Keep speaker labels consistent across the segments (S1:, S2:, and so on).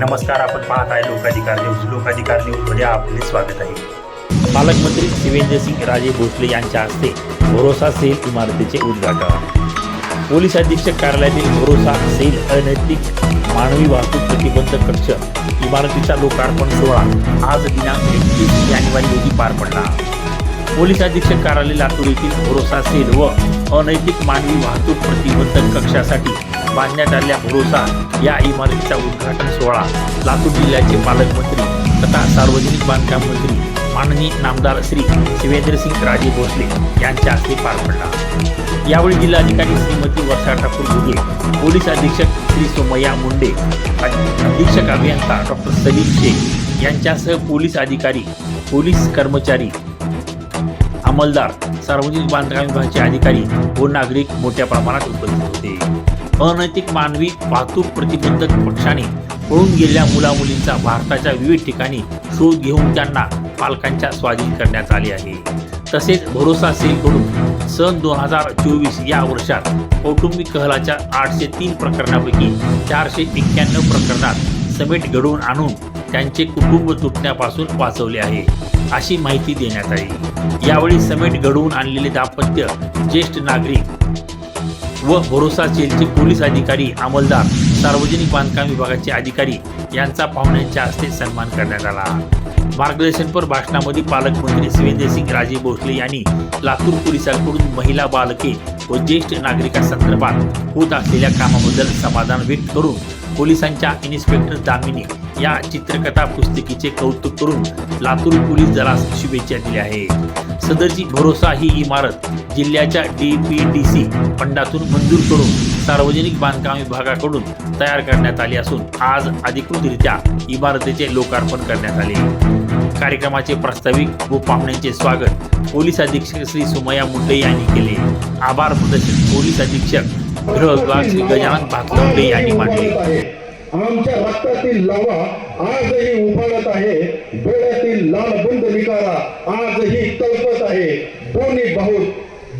S1: नमस्कार आपण पाहत आहे लोकाधिकार न्यूज. लोकाधिकार न्यूजमध्ये आपले स्वागत आहे. पालकमंत्री शिवेंद्रसिंग राजे भोसले यांच्या हस्ते भरोसा सेल इमारतीचे उद्घाटन. पोलीस अधीक्षक कार्यालयातील भरोसा सेल अनैतिक मानवी वाहतूक प्रतिबंधक कक्ष इमारतीचा लोकार्पण सोहळा आज दिनांक एकतीस जानेवारी रोजी पार पडला. पोलीस अधीक्षक कार्यालय लातूर येथील भरोसा सेल व अनैतिक मानवी वाहतूक प्रतिबंधक कक्षासाठी बांधण्यात आलेल्या भरोसा या इमारतीचा उद्घाटन सोहळा लातूर जिल्ह्याचे पालकमंत्री तथा सार्वजनिक बांधकाम मंत्री माननीय नामदार श्री शिवेंद्रसिंग राजे भोसले यांच्या हस्ते पार पडला. यावेळी जिल्हाधिकारी श्रीमती वर्षा ठाकूर घुगे पोलीस अधीक्षक श्री सोमय्या मुंडे अधीक्षक अभियंता डॉक्टर सलीम शेख यांच्यासह पोलीस अधिकारी पोलीस कर्मचारी अंमलदार सार्वजनिक बांधकाम विभागाचे अधिकारी व नागरिक मोठ्या प्रमाणात उपस्थित होते. अनैतिक मानवी वाहतूक प्रतिबंधक पक्षाने पळून गेलेल्या मुलामुलींचा भारताच्या विविध ठिकाणी शोध घेऊन त्यांना पालकांच्या स्वाधीन करण्यात आले आहे. तसेच भरोसा सेलकडून सन दोन हजार चोवीस या वर्षात कौटुंबिक कहलाच्या आठशे तीन प्रकरणापैकी चारशे एक्क्याण्णव प्रकरणात समेट घडवून आणून त्यांचे कुटुंब तुटण्यापासून वाचवले आहे अशी माहिती देण्यात आली. यावेळी समेट घडवून आणलेले दाम्पत्य ज्येष्ठ नागरिक व भरोसा सेलचे पोलीस अधिकारी अंमलदार सार्वजनिक बांधकाम विभागाचे अधिकारी यांचा पाहुण्यांच्या हस्ते सन्मान करण्यात आला. मार्गदर्शनपर भाषणामध्ये पालकमंत्री शिवेंद्रसिंग राजे भोसले यांनी लातूर पोलिसांकडून महिला बालके व ज्येष्ठ नागरिकांसंदर्भात होत असलेल्या कामाबद्दल समाधान व्यक्त करून पोलिसांच्या इन्स्पेक्टर दामिनी या चित्रकथा पुस्तिकेचे कौतुक करून लातूर पोलीस दलास शुभेच्छा दिल्या आहेत. सदरची भरोसा ही इमारत जिल्ह्याच्या डीपीडीसी फंडातून मंजूर करून सार्वजनिक बांधकाम विभागाकडून तयार करण्यात आली असून आज अधिकृतरित्या इमारतीचे लोकार्पण करण्यात आले. कार्यक्रमाचे प्रास्ताविक व पाहुण्यांचे स्वागत पोलीस अधीक्षक श्री सुमया मुंडे यांनी केले. आभार प्रदर्शित पोलीस अधीक्षक विभाग श्री गजानन भातलवडे यांनी मांडले.
S2: आमच्या रक्तातील लावा आजही उफाळत आहे. डोळ्यातील लाल बुंद निकारा आजही तळपत आहे. दोन्ही बाहूत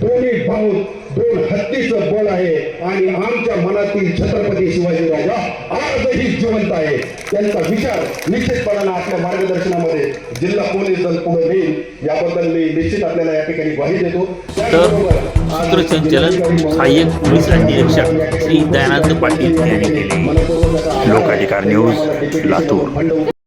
S2: दोन्ही बाहूत दोन हत्तीचं बळ आहे. आणि आमच्या मनातील छत्रपती शिवाजी राजा आजही जिवंत आहे. त्यांचा विचार निश्चितपणानं आपल्या मार्गदर्शनामध्ये जिल्हा पोलीस दल पुढे नेईल. याबद्दल मी निश्चित आपल्याला या ठिकाणी ग्वाही देतो.
S1: सूत्र सूत्रसंचालन सहाय्यक पोलीस अधीक्षक श्री दयानंद पाटील यांनी केले. लोकाधिकार न्यूज लातूर.